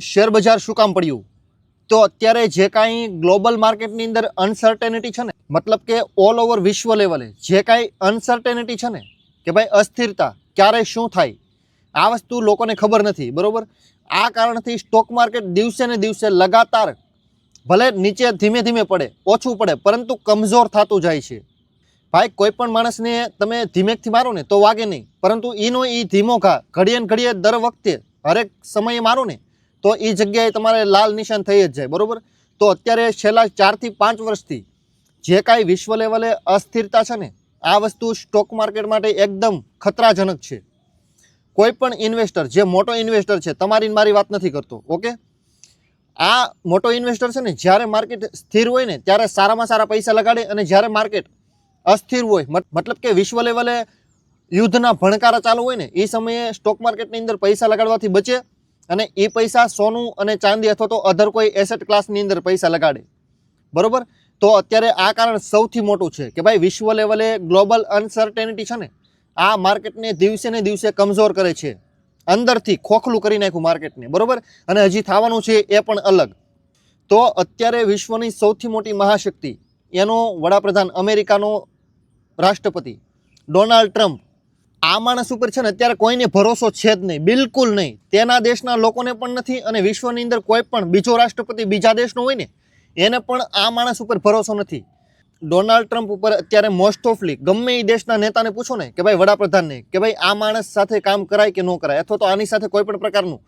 Share બજાર શું કામ પડ્યું? તો અત્યારે જે કાંઈ ગ્લોબલ માર્કેટની અંદર અનસર્ટેનિટી છે ને, મતલબ કે ઓલ ઓવર વિશ્વ લેવલે જે કાંઈ અનસર્ટેનિટી છે ને, કે ભાઈ અસ્થિરતા ક્યારે શું થાય, આ વસ્તુ લોકોને ખબર નથી, બરાબર? આ કારણથી સ્ટોક માર્કેટ દિવસે ને દિવસે લગાતાર ભલે નીચે ધીમે ધીમે પડે, ઓછું પડે, પરંતુ કમઝોર થતું જાય છે. ભાઈ, કોઈ પણ માણસને તમે ધીમેકથી મારો ને તો વાગે નહીં, પરંતુ એનો એ ધીમો ઘા, ઘડીએ ઘડીએ દર વખતે, હરેક સમયે મારો ને તો એ જગ્યાએ તમારે લાલ નિશાન થઈ જ જાય, બરાબર? તો અત્યારે છેલ્લા ચારથી પાંચ વર્ષથી જે કાંઈ વિશ્વ લેવલે અસ્થિરતા છે ને, આ વસ્તુ સ્ટોક માર્કેટ માટે એકદમ ખતરાજનક છે. કોઈ પણ ઇન્વેસ્ટર જે મોટો ઇન્વેસ્ટર છે, તમારી મારી વાત નથી કરતો, ઓકે? આ મોટો ઇન્વેસ્ટર છે ને, જ્યારે માર્કેટ સ્થિર હોય ને, ત્યારે સારામાં સારા પૈસા લગાડે અને જ્યારે માર્કેટ અસ્થિર હોય, મત- મતલબ કે વિશ્વ લેવલે યુદ્ધના ભણકારા ચાલુ હોય ને એ સમયે સ્ટોક માર્કેટની અંદર પૈસા લગાડવાથી બચે અને એ પૈસા સોનું અને ચાંદી અથવા તો અધર કોઈ એસેટ ક્લાસની અંદર પૈસા લગાડે. બરોબર? તો અત્યારે આ કારણ સૌથી મોટું છે કે ભાઈ વિશ્વ લેવલે ગ્લોબલ અનસર્ટેનિટી છે ને, આ માર્કેટને દિવસે ને દિવસે કમજોર કરે છે. અંદરથી ખોખલું કરી નાખ્યું માર્કેટને બરોબર? અને હજી થવાનું છે એ પણ અલગ. તો અત્યારે વિશ્વની સૌથી મોટી મહાશક્તિ એનો વડાપ્રધાન અમેરિકાનો રાષ્ટ્રપતિ, ડોનાલ્ડ ટ્રમ્પ આ માણસ ઉપર છે ને અત્યારે કોઈને ભરોસો છે જ નહીં, બિલકુલ નહીં. તેના દેશના લોકોને પણ નથી અને વિશ્વની અંદર કોઈ પણ, બીજો રાષ્ટ્રપતિ બીજા દેશનો હોય ને, એને પણ આ માણસ ઉપર ભરોસો નથી. ડોનાલ્ડ ટ્રમ્પ ઉપર અત્યારે મોસ્ટ ઓફલી ગમે એ દેશના નેતાને પૂછો ને કે ભાઈ વડાપ્રધાનને, કે ભાઈ આ માણસ સાથે કામ કરાય કે ન કરાય, અથવા તો આની સાથે કોઈ પણ પ્રકારનું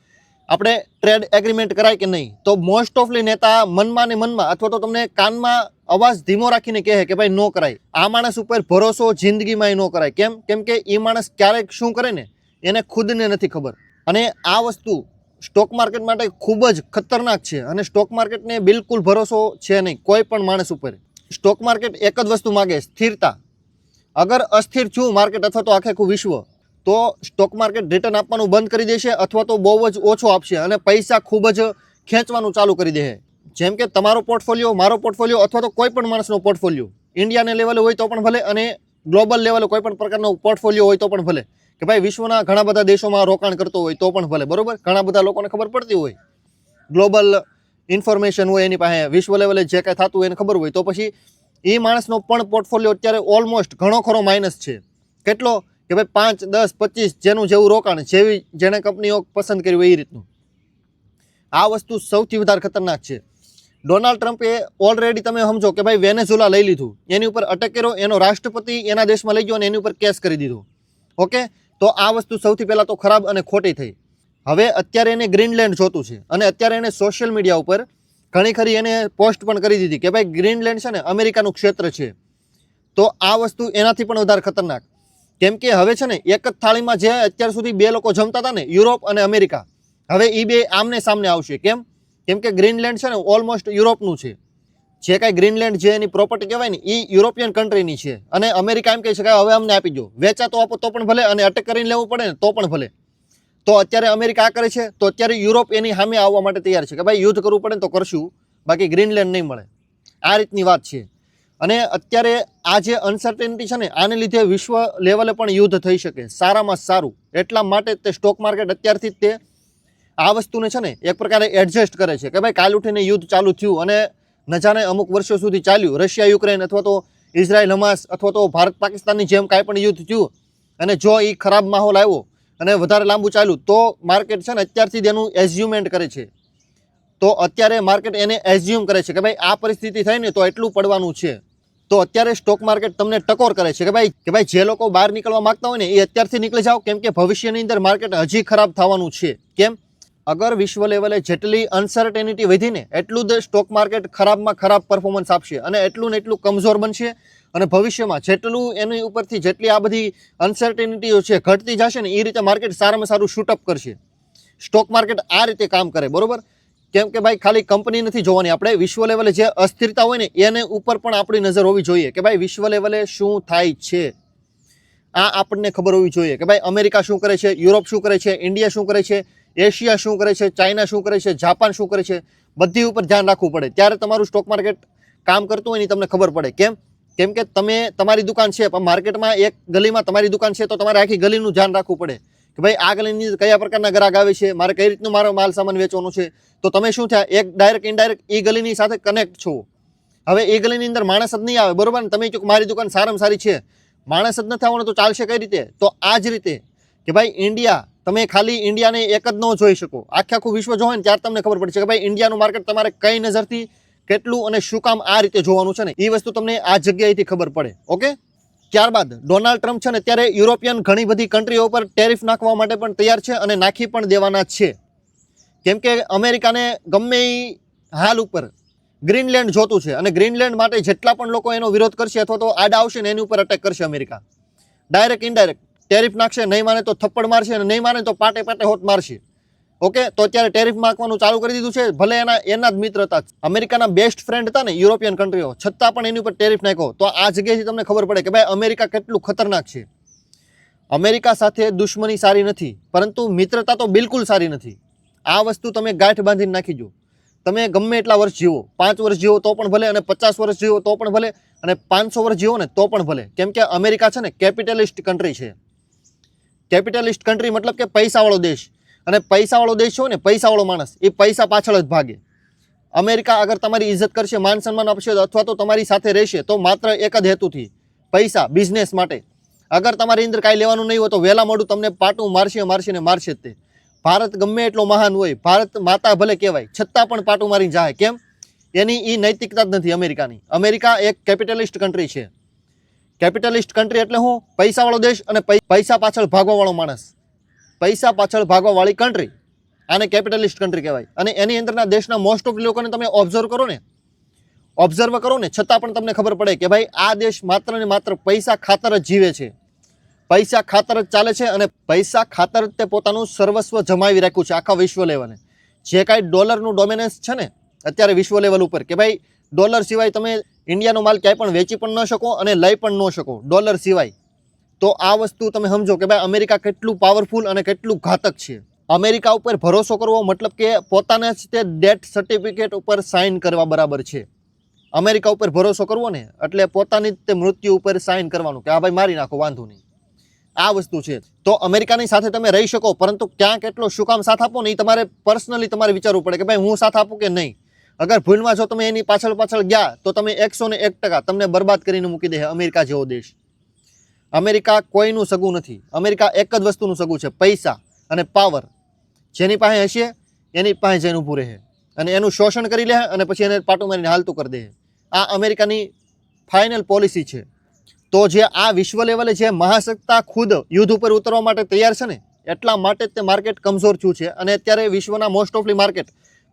આપણે ટ્રેડ એગ્રીમેન્ટ કરાય કે નહીં? તો મોસ્ટ ઓફલી નેતા મનમાં ને મનમાં, અથવા તો તમને કાનમાં અવાજ ધીમો રાખીને કહે કે ભાઈ, નો કરાય. આ માણસ ઉપર ભરોસો જિંદગીમાં એ ન કરાય. કેમ? કેમ કે એ માણસ ક્યારેક શું કરે ને? એને ખુદને નથી ખબર. અને આ વસ્તુ સ્ટોક માર્કેટ માટે ખૂબ જ ખતરનાક છે અને સ્ટોક માર્કેટને બિલકુલ ભરોસો છે નહીં, કોઈ પણ માણસ ઉપર. સ્ટોક માર્કેટ એક જ વસ્તુ માગે, સ્થિરતા. અગર અસ્થિર છું માર્કેટ અથવા તો આખે આખું વિશ્વ તો સ્ટોક માર્કેટ રિટર્ન આપવાનું બંધ કરી દેશે અથવા તો બહુ જ ઓછો આપશે અને પૈસા ખૂબ જ ખેંચવાનું ચાલુ કરી દે જેમ કે તમારો પોર્ટફોલિયો મારો પોર્ટફોલિયો અથવા તો કોઈ પણ માણસનો પોર્ટફોલિયો ઇન્ડિયાને લેવલે હોય તો પણ ભલે અને ગ્લોબલ લેવલે કોઈ પણ પ્રકારનો પોર્ટફોલિયો હોય તો પણ ભલે. કે ભાઈ વિશ્વના ઘણા બધા દેશોમાં રોકાણ કરતો હોય તો પણ ભલે, બરાબર? ઘણા બધા લોકોને ખબર પડતી હોય. ગ્લોબલ ઇન્ફોર્મેશન હોય એની પાસે, વિશ્વ લેવલે જે કાંઈ થતું હોય એને ખબર હોય. તો પછી એ માણસનો પણ પોર્ટફોલિયો અત્યારે ઓલમોસ્ટ ઘણો ખરો માઇનસ છે. કેટલો? કે ભાઈ પાંચ, દસ, પચીસ જેનું જેવું રોકાણ, જેવી જેણે કંપનીઓ પસંદ કરી હોય એ રીતનું. આ વસ્તુ સૌથી વધારે ખતરનાક છે. ડોનાલ્ડ ટ્રમ્પે ઓલરેડી તમે સમજો કે ભાઈ વેનેઝુલા લઈ લીધું. એની ઉપર અટક કર્યો, એનો રાષ્ટ્રપતિ એના દેશમાં લઈ ગયો અને એની ઉપર કેસ કરી દીધો. ઓકે? તો આ વસ્તુ સૌથી પહેલાં તો ખરાબ અને ખોટી થઈ. હવે અત્યારે એને ગ્રીનલેન્ડ જોતું છે. અને અત્યારે એને સોશિયલ મીડિયા ઉપર ઘણી ખરી એને પોસ્ટ પણ કરી દીધી કે ભાઈ ગ્રીનલેન્ડ છે ને અમેરિકાનું ક્ષેત્ર છે. તો આ વસ્તુ એનાથી પણ વધારે ખતરનાક. કેમ કે હવે છે ને, એક જ થાળીમાં જે અત્યાર સુધી બે લોકો જમતા હતા ને, યુરોપ અને અમેરિકા, હવે એ બે આમને સામને આવશે. કેમ? કેમ કે ગ્રીનલેન્ડ છે ને ઓલમોસ્ટ યુરોપનું છે. જે કાંઈ ગ્રીનલેન્ડ જે એની પ્રોપર્ટી કહેવાય ને એ યુરોપિયન કન્ટ્રીની છે. અને અમેરિકા એમ કહે કે હવે અમને આપી દો. વેચા તો આપો તો પણ ભલે, અને અટેક કરીને લેવું પડે ને, તો પણ ભલે. તો અત્યારે અમેરિકા આ કરે છે, તો અત્યારે યુરોપ એની સામે આવવા માટે તૈયાર છે કે ભાઈ યુદ્ધ કરવું પડે તો કરશું, બાકી ગ્રીનલેન્ડ નહીં મળે. આ રીતની વાત છે. અને અત્યારે આ જે અનસર્ટેનિટી છે ને, આને લીધે વિશ્વ લેવલે પણ યુદ્ધ થઈ શકે. સારામાં સારું. એટલા માટે તે સ્ટોક માર્કેટ અત્યારથી તે આ વસ્તુને છે ને, એક પ્રકારે એડજસ્ટ કરે છે કે ભાઈ કાલ ઉઠીને યુદ્ધ ચાલુ થયું અને નજાને અમુક વર્ષો સુધી ચાલ્યું. રશિયા, યુક્રેન અથવા તો ઇઝરાયલ, હમાસ અથવા તો ભારત પાકિસ્તાનની જેમ કાંઈ પણ યુદ્ધ થયું અને જો એ ખરાબ માહોલ આવ્યો અને વધારે લાંબુ ચાલ્યું, તો માર્કેટ છે ને અત્યારથી તેનું એઝ્યુમેન્ટ કરે છે. તો અત્યારે માર્કેટ એને એઝ્યુમ કરે છે કે ભાઈ આ પરિસ્થિતિ થઈ ને તો એટલું પડવાનું છે. તો અત્યારે સ્ટોક માર્કેટ તમને ટકોર કરે છે કે ભાઈ કે ભાઈ જે લોકો બહાર નીકળવા માંગતા હોય ને એ અત્યારથી નીકળી જાઓ. કેમ કે ભવિષ્યની અંદર માર્કેટ હજી ખરાબ થવાનું છે. કેમ? અગર વિશ્વ લેવલે જેટલી અનસર્ટેનિટી વધીને એટલું જ સ્ટોક માર્કેટ ખરાબમાં ખરાબ પરફોર્મન્સ આપશે અને એટલું ને એટલું કમજોર બનશે અને ભવિષ્યમાં જેટલું એની ઉપરથી જેટલી આ બધી અનસર્ટેનિટીઓ છે ઘટતી જશે ને, એ રીતે માર્કેટ સારામાં સારું શૂટઅપ કરશે. સ્ટોક માર્કેટ આ રીતે કામ કરે, બરોબર? કેમ કે ભાઈ, ખાલી કંપની નથી જોવાની. આપણે વિશ્વ લેવલે જે અસ્થિરતા હોય ને, એને ઉપર પણ આપણી નજર હોવી જોઈએ કે ભાઈ, વિશ્વ લેવલે શું થાય છે? આ આપણને ખબર હોવી જોઈએ કે ભાઈ, અમેરિકા શું કરે છે? યુરોપ શું કરે છે? ઇન્ડિયા શું કરે છે? એશિયા શું કરે છે? ચાઇના શું કરે છે? જાપાન શું કરે છે? બધી ઉપર ધ્યાન રાખવું પડે. ત્યારે તમારું સ્ટોક માર્કેટ કામ કરતું હોય એની તમને ખબર પડે. કેમ? કેમ કે તમે, તમારી દુકાન છે, પણ માર્કેટમાં એક ગલીમાં તમારી દુકાન છે, તો તમારે આખી ગલીનું ધ્યાન રાખવું પડે. કે ભાઈ આ ગલીની કયા પ્રકારના ગ્રાહક આવે છે? મારે કઈ રીતનું મારો માલ સામાન વેચવાનો છે? તો તમે શું થયા? એક ડાયરેક્ટ ઇનડાયરેક્ટ એ ગલીની સાથે કનેક્ટ છો. હવે એ ગલીની અંદર માણસ જ નહીં આવે, બરોબર ને? તમે કહો મારી દુકાન સારામાં સારી છે. માણસ જ નથી આવવાનો તો ચાલશે કઈ રીતે? તો આ જ રીતે કે ભાઈ ઇન્ડિયા તમે ખાલી ઇન્ડિયાને એક જ ન જોઈ શકો. આખે આખું વિશ્વ જોવો ને ત્યારે તમને ખબર પડશે કે ભાઈ ઇન્ડિયાનું માર્કેટ તમારે કઈ નજરથી, કેટલું અને શું કામ આ રીતે જોવાનું છે ને? એ વસ્તુ તમને આ જગ્યાએથી ખબર પડે. ઓકે ત્યારબાદ ડોનાલ્ડ ટ્રમ્પ છે ને ત્યારે યુરોપિયન ઘણી બધી કન્ટ્રીઓ ઉપર ટેરિફ નાખવા માટે પણ તૈયાર છે અને નાખી પણ દેવાના છે. કેમ કે અમેરિકાને ગમે એ હાલ ઉપર ગ્રીનલેન્ડ જોતું છે અને ગ્રીનલેન્ડ માટે જેટલા પણ લોકો એનો વિરોધ કરશે અથવા તો આડા આવશે ને એની ઉપર અટેક કરશે અમેરિકા. ડાયરેક્ટ ઇનડાયરેક્ટ ટેરિફ નાખશે, નહીં માને તો થપ્પડ મારશે અને નહીં માને તો પાટે પાટે હોત મારશે. ઓકે, તો અત્યારે ટેરિફ નાખવાનું ચાલુ કરી દીધું છે. ભલે એના એના જ મિત્ર હતા અમેરિકાના બેસ્ટ ફ્રેન્ડ હતા ને યુરોપિયન કન્ટ્રીઓ છતાં પણ એની ઉપર ટેરિફ નાખ્યો. તો આ જગ્યાએથી તમને ખબર પડે કે ભાઈ અમેરિકા કેટલું ખતરનાક છે. અમેરિકા સાથે દુશ્મની સારી નથી, પરંતુ મિત્રતા તો બિલકુલ સારી નથી. આ વસ્તુ તમે ગાંઠ બાંધીને નાખી દો તમે ગમે એટલા વર્ષ જીવો. પાંચ વર્ષ જીવો તો પણ ભલે અને પચાસ વર્ષ જીવો તો પણ ભલે અને પાંચસો વર્ષ જીવો ને તો પણ ભલે. કેમ કે અમેરિકા છે ને કેપિટલિસ્ટ કન્ટ્રી છે. કેપિટલિસ્ટ કન્ટ્રી મતલબ કે પૈસાવાળો દેશ. અને પૈસાવાળો દેશ હોય ને, પૈસાવાળો માણસ, એ પૈસા પાછળ જ ભાગે. અમેરિકા અગર તમારી ઇજ્જત કરશે, માન સન્માન આપશે, અથવા તો તમારી સાથે રહેશે, તો માત્ર એક જ હેતુથી, પૈસા બિઝનેસ માટે. અગર તમારી અંદર કાંઈ લેવાનું નહીં હોય તો વહેલા મોડું તમને પાટું મારશે મારશે ને મારશે જ તે. ભારત ગમે એટલો મહાન હોય, ભારત માતા ભલે કહેવાય, છતાં પણ પાટું મારીને જાય કેમ? એની એ નૈતિકતા જ નથી અમેરિકાની. અમેરિકા એક કેપિટલિસ્ટ કન્ટ્રી છે. કેપિટલિસ્ટ કન્ટ્રી એટલે હું? પૈસાવાળો દેશ અને પૈસા પાછળ ભાગવાવાળો માણસ. પૈસા પાછળ ભાગવાવાળી કન્ટ્રી આને કેપિટલિસ્ટ કન્ટ્રી કહેવાય. અને એની અંદરના દેશના મોસ્ટ ઓફ લોકોને તમે ઓબ્ઝર્વ કરો ને ઓબ્ઝર્વ કરો ને, છતાં પણ તમને ખબર પડે કે ભાઈ, આ દેશ માત્ર ને માત્ર પૈસા ખાતર જ જીવે છે. પૈસા ખાતર જ ચાલે છે અને પૈસા ખાતર જ તે પોતાનું સર્વસ્વ જમાવી રાખ્યું છે આખા વિશ્વ લેવલે. જે કાંઈ ડોલરનું ડોમિનન્સ છે ને, અત્યારે વિશ્વ લેવલ ઉપર કે ભાઈ, ડોલર સિવાય તમે ઇન્ડિયાનો માલ ક્યાંય પણ વેચી પણ ન શકો અને લઈ પણ ન શકો. ડોલર સિવાય તો આ વસ્તુ તમે સમજો કે ભાઈ અમેરિકા કેટલું પાવરફુલ અને કેટલું ઘાતક છે. અમેરિકા ઉપર ભરોસો કરવો મતલબ કે પોતાને જ તે ડેથ સર્ટિફિકેટ ઉપર સાઇન કરવા બરાબર છે. અમેરિકા ઉપર ભરોસો કરવો ને એટલે પોતાની જ તે મૃત્યુ ઉપર સાઇન કરવાનું કે આ ભાઈ મારી નાખો, વાંધો નહીં. આ વસ્તુ છે. તો અમેરિકાની સાથે તમે રહી શકો, પરંતુ ક્યાં કેટલો શું કામ સાથ આપો ને એ તમારે પર્સનલી તમારે વિચારવું પડે કે ભાઈ હું સાથ આપું કે નહીં? અગર ભૂલમાં જો તમે એની પાછળ પાછળ ગયા, તો તમે એકસો ને એક ટકા તમને બરબાદ કરીને મૂકી દે અમેરિકા જેવો દેશ. અમેરિકા કોઈનું સગું નથી. અમેરિકા એક જ વસ્તુનું સગું છે, પૈસા અને પાવર જેની પાસે હશે, એની પાસે જઈને ઊભું રહે. અને એનું શોષણ કરી લે અને પછી એને પાટું મારીને હાલતું કરી દે. આ અમેરિકાની ફાઇનલ પોલિસી છે. તો જે આ વિશ્વ લેવલે જે મહાસત્તા ખુદ યુદ્ધ ઉપર ઉતરવા માટે તૈયાર છે ને, એટલા માટે જ તે માર્કેટ કમઝોર થયું છે. અને અત્યારે વિશ્વના મોસ્ટ ઓફલી માર્કેટ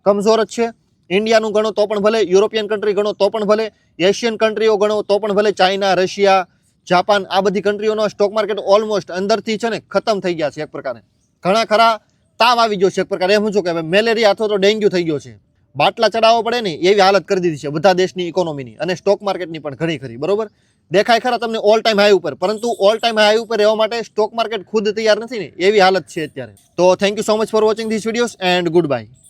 કમઝોર જ છે. ઇન્ડિયાનું ગણો તો પણ ભલે યુરોપિયન કન્ટ્રી ગણો તો પણ ભલે એશિયન કન્ટ્રીઓ ગણો તો પણ ભલે ચાઇના રશિયા જાપાન આ બધી કન્ટ્રીઓનો સ્ટોક માર્કેટ ઓલમોસ્ટ અંદરથી છે ને ખતમ થઈ ગયા છે એક પ્રકારે. ઘણા ખરા તાવ આવી ગયો છે એક પ્રકારે. એમ શું કે મેલેરિયા અથવા તો ડેન્ગ્યુ થઈ ગયો છે. બાટલા ચડાવવો પડે ને એવી હાલત કરી દીધી છે બધા દેશની ઇકોનોમીની અને સ્ટોક માર્કેટની પણ ઘણી ખરી. બરોબર? દેખાય ખરા તમને ઓલ ટાઈમ હાઈ ઉપર. પરંતુ ઓલ ટાઈમ હાઈ ઉપર રહેવા માટે સ્ટોક માર્કેટ ખુદ તૈયાર નથી ને એવી હાલત છે અત્યારે. તો thank you so much for watching this videos and goodbye